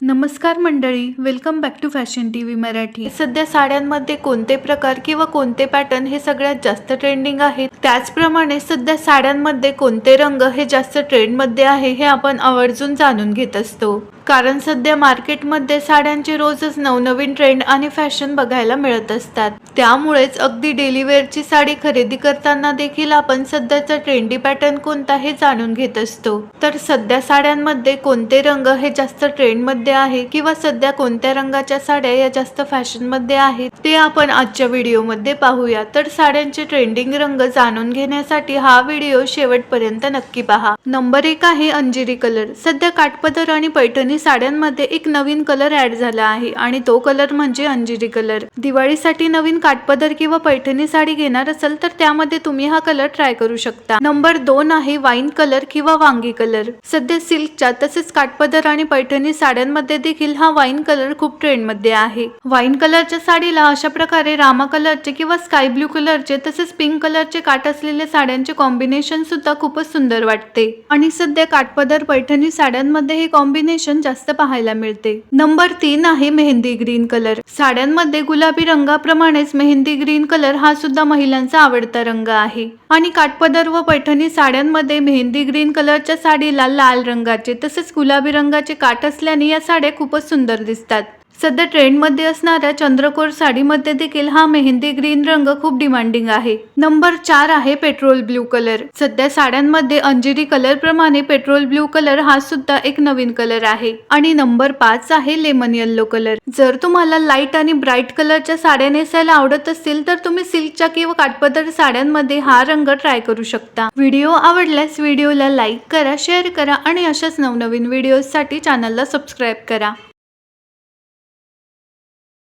नमस्कार मंडळी welcome back to fashion T V Marathi. सध्या साड्यांमध्ये कोणते प्रकार किंवा कोणते पॅटर्न हे सगळ्यात जास्त ट्रेंडिंग आहेत? त्याचप्रमाणे सध्या साड्यांमध्ये कोणते रंग हे जास्त ट्रेंडमध्ये आहे हे आपण आवर्जून जाणून घेत असतो. कारण सध्या मार्केटमध्ये साड्यांचे रोजच नवनवीन ट्रेंड आणि फॅशन बघायला मिळत असतात. त्यामुळेच अगदी डेली वेअरची साडी खरेदी करताना देखील आपण सध्याचा ट्रेंडी पॅटर्न कोणता हे जाणून घेत असतो. तर सध्या साड्यांमध्ये कोणते रंग हे जास्त ट्रेंडमध्ये आहे किंवा सध्या कोणत्या रंगाच्या साड्या या जास्त फॅशनमध्ये आहेत ते आपण आजच्या व्हिडिओमध्ये पाहूया. तर साड्यांचे ट्रेंडिंग रंग जाणून घेण्यासाठी हा व्हिडिओ शेवटपर्यंत नक्की पहा. नंबर एक आहे अंजिरी कलर. सध्या काठपदर आणि पैठणी साड्यांमध्ये एक नवीन कलर ऍड झाला आहे आणि तो कलर म्हणजे अंजिरी कलर. दिवाळीसाठी नवीन काठपदर किंवा पैठणी साडी घेणार असाल तर त्यामध्ये तुम्ही हा कलर ट्राय करू शकता. नंबर दोन आहे वाईन कलर किंवा वांगी कलर. सध्या सिल्कच्या तसेच काठपदर आणि पैठणी साड्यांमध्ये देखील हा वाईन कलर खूप ट्रेंडमध्ये आहे. वाईन कलरच्या साडीला अशा प्रकारे रामा कलरचे किंवा स्काय ब्लू कलरचे तसेच पिंक कलरचे काठ असलेल्या साड्यांचे कॉम्बिनेशन सुद्धा खूपच सुंदर वाटते. आणि सध्या काठपदर पैठणी साड्यांमध्ये हे कॉम्बिनेशन जास्त पाहायला मिळते. नंबर तीन आहे मेहंदी ग्रीन कलर. साड्यांमध्ये गुलाबी रंगाप्रमाणेच मेहंदी ग्रीन कलर हा सुद्धा महिलांचा आवडता रंग आहे. आणि काठपदर व पैठणी साड्यांमध्ये मेहंदी ग्रीन कलरच्या साडीला लाल रंगाचे तसेच गुलाबी रंगाचे काठ असल्याने या साड्या खूपच सुंदर दिसतात. सध्या ट्रेंडमध्ये असणाऱ्या चंद्रकोर साडीमध्ये देखील हा मेहंदी ग्रीन रंग खूप डिमांडिंग आहे. नंबर चार आहे पेट्रोल ब्ल्यू कलर. सध्या साड्यांमध्ये अंजिरी कलर प्रमाणे पेट्रोल ब्ल्यू कलर हा सुद्धा एक नवीन कलर आहे. आणि नंबर पाच आहे लेमन येल्लो कलर. जर तुम्हाला लाइट आणि ब्राईट कलरच्या साड्या नेसायला आवडत असतील तर तुम्ही सिल्कच्या किंवा काठपदर साड्यांमध्ये हा रंग ट्राय करू शकता. व्हिडिओ आवडल्यास व्हिडिओला लाईक करा शेअर करा आणि अशाच नवनवीन व्हिडिओसाठी चॅनलला सबस्क्राईब करा.